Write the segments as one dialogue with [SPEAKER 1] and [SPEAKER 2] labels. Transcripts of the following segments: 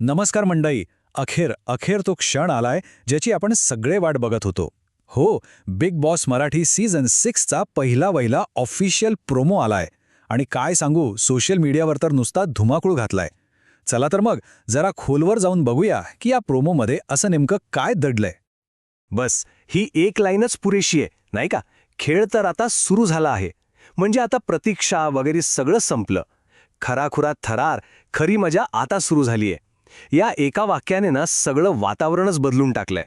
[SPEAKER 1] नमस्कार मंडई अखेर अखेर तो क्षण आलाय ज्याची आपण सगळे वाट बघत होतो. हो बिग बॉस मराठी सीझन सिक्सचा पहिला वहिला ऑफिशियल प्रोमो आलाय. आणि काय सांगू सोशल मीडियावर तर नुसता धुमाकूळ घातलाय. चला तर मग जरा खोलवर जाऊन बघूया की या प्रोमोमध्ये असं नेमकं काय दडलंय.
[SPEAKER 2] बस ही एक लाईनच पुरेशी आहे नाही का? खेळ तर आता सुरू झाला आहे. म्हणजे आता प्रतीक्षा वगैरे सगळं संपलं. खराखुरा थरार खरी मजा आता सुरू झालीये. या एका वाक्याने ना सगळं वातावरणच बदलून टाकलंय.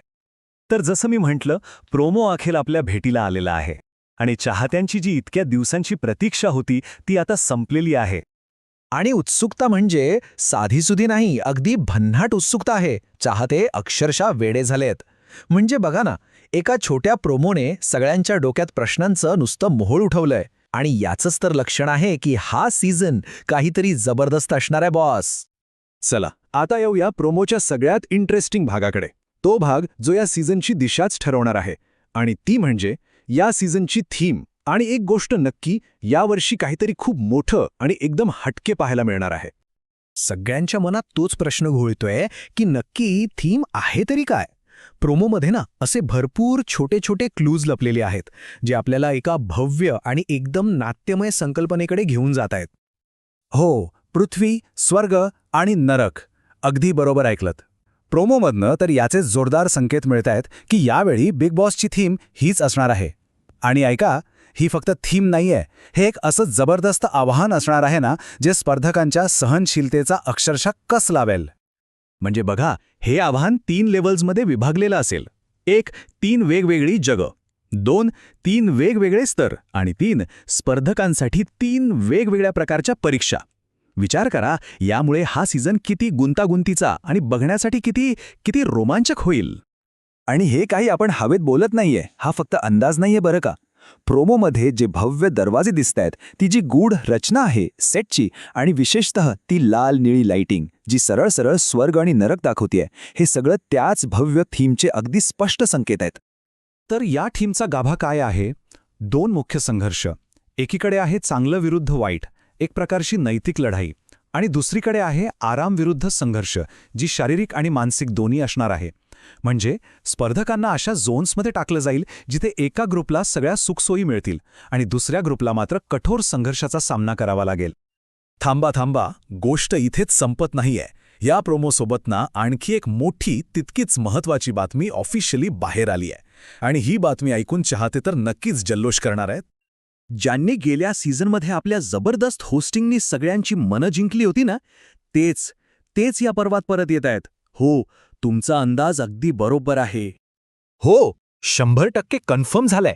[SPEAKER 3] तर जसं मी म्हटलं प्रोमो अखेर आपल्या भेटीला आलेला आहे. आणि चाहत्यांची जी इतक्या दिवसांची प्रतीक्षा होती ती आता संपलेली आहे.
[SPEAKER 1] आणि उत्सुकता म्हणजे साधीसुधी नाही अगदी भन्नाट उत्सुकता आहे. चाहते अक्षरशः वेडे झालेत. म्हणजे बघा ना एका छोट्या प्रोमोने सगळ्यांच्या डोक्यात प्रश्नांचं नुसतं मोहोळ उठवलंय. आणि याचंच तर लक्षण आहे की हा सीझन काहीतरी जबरदस्त असणार आहे बॉस.
[SPEAKER 3] चला आता येऊया प्रोमोच्या सगळ्यात इंटरेस्टिंग भागाकडे. तो भाग जो या सीझनची दिशाच ठरवणार आहे. आणि ती म्हणजे या सीझनची थीम आणि एक गोष्ट नक्की यावर्षी काहीतरी खूप मोठं आणि एकदम हटके पाहायला मिळणार आहे.
[SPEAKER 1] सगळ्यांच्या मनात तोच प्रश्न घोळतोय की नक्की थीम आहे तरी काय? प्रोमोमध्ये ना असे भरपूर छोटे छोटे क्लूज लपलेले आहेत जे आपल्याला एका भव्य आणि एकदम नाट्यमय संकल्पनेकडे घेऊन जात आहेत. हो पृथ्वी स्वर्ग आणि नरक. अगदी बरोबर ऐकलत. प्रोमोमधनं तर याचे जोरदार संकेत मिळत आहेत की यावेळी बिग बॉसची थीम हीच असणार आहे. आणि ऐका ही फक्त थीम नाहीये हे एक असं जबरदस्त आव्हान असणार आहे ना जे स्पर्धकांच्या सहनशीलतेचा अक्षरशः कस लावेल.
[SPEAKER 3] म्हणजे बघा हे आव्हान तीन लेवल्समध्ये विभागलेलं असेल. एक तीन वेगवेगळी जगं. दोन तीन वेगवेगळे स्तर. आणि तीन स्पर्धकांसाठी तीन वेगवेगळ्या प्रकारच्या परीक्षा. विचार करा यामुळे हा सीझन किती गुंतागुंतीचा आणि बघण्यासाठी किती किती रोमांचक होईल.
[SPEAKER 1] आणि हे काही आपण हवेत बोलत नाहीये हा फक्त अंदाज नाहीये बरं का. प्रोमोमध्ये जे भव्य दरवाजे दिसतायत ती जी गूढ रचना आहे सेटची आणि विशेषतः ती लाल निळी लाइटिंग जी सरळ सरळ स्वर्ग आणि नरक दाखवतीये हे सगळं त्याच भव्य थीमचे अगदी स्पष्ट संकेत आहेत.
[SPEAKER 3] तर या थीमचा गाभा काय आहे? दोन मुख्य संघर्ष. एकीकडे आहे चांगलं विरुद्ध वाईट. एक प्रकारची नैतिक लढाई. आणि दुसरीकडे आहे आराम विरुद्ध संघर्ष जी शारीरिक आणि मानसिक दोन्ही असणार आहे. म्हणजे स्पर्धकांना अशा झोन्समध्ये टाकलं जाईल जिथे एका ग्रुपला सगळ्या सुखसोयी मिळतील आणि दुसऱ्या ग्रुपला मात्र कठोर संघर्षाचा सामना करावा लागेल.
[SPEAKER 1] थांबा थांबा गोष्ट इथेच संपत नाहीये. या प्रोमोसोबत ना आणखी एक मोठी तितकीच महत्वाची बातमी ऑफिशियली बाहेर आली आहे आणि ही बातमी ऐकून चाहते तर नक्कीच जल्लोष करणार आहेत.
[SPEAKER 3] ज्यांनी गेल्या सीझनमध्ये आपल्या जबरदस्त होस्टिंगनी सगळ्यांची मनं जिंकली होती ना तेच तेच या पर्वात परत येत आहेत. हो तुमचा अंदाज अगदी बरोबर आहे.
[SPEAKER 1] हो शंभर टक्के कन्फर्म झालंय.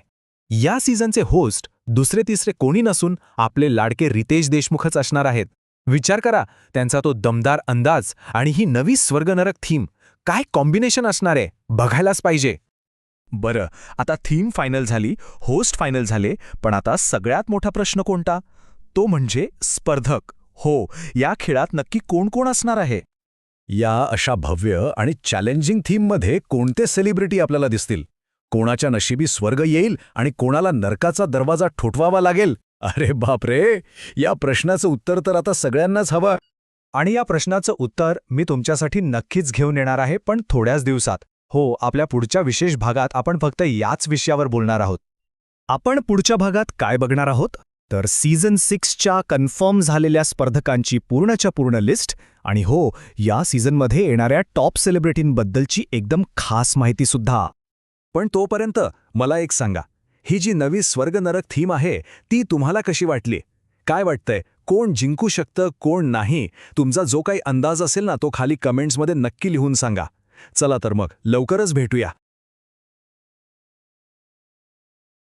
[SPEAKER 1] या सीझनचे होस्ट दुसरे तिसरे कोणी नसून आपले लाडके रितेश देशमुखच असणार आहेत. विचार करा त्यांचा तो दमदार अंदाज आणि ही नवी स्वर्गनरक थीम काय कॉम्बिनेशन असणार आहे बघायलाच पाहिजे.
[SPEAKER 3] बरं आता थीम फायनल झाली होस्ट फायनल झाले पण आता सगळ्यात मोठा प्रश्न कोणता? तो म्हणजे स्पर्धक. हो या खेळात नक्की कोण कोण असणार आहे?
[SPEAKER 1] या अशा भव्य आणि चॅलेंजिंग थीममध्ये कोणते सेलिब्रिटी आपल्याला दिसतील? कोणाच्या नशिबी स्वर्ग येईल आणि कोणाला नरकाचा दरवाजा ठोठवावा लागेल? अरे बापरे! या प्रश्नाचं उत्तर तर आता सगळ्यांनाच हवं.
[SPEAKER 3] आणि या प्रश्नाचं उत्तर मी तुमच्यासाठी नक्कीच घेऊन येणार आहे पण थोड्याच दिवसात. हो आपल्या पुढच्या विशेष भागात आपण फक्त याच विषयावर बोलणार आहोत. आपण पुढच्या भागात काय बघणार आहोत? तर सीझन सिक्सच्या कन्फर्म झालेल्या स्पर्धकांची पूर्णच्या पूर्ण लिस्ट आणि हो या सीझनमध्ये येणाऱ्या टॉप सेलिब्रिटींबद्दलची एकदम खास माहितीसुद्धा.
[SPEAKER 1] पण तोपर्यंत मला एक सांगा ही जी नवी स्वर्गनरक थीम आहे ती तुम्हाला कशी वाटली? काय वाटतंय? कोण जिंकू शकतं कोण नाही? तुमचा जो काही अंदाज असेल ना तो खाली कमेंट्समध्ये नक्की लिहून सांगा. चला तर मग लवकरच भेटूया.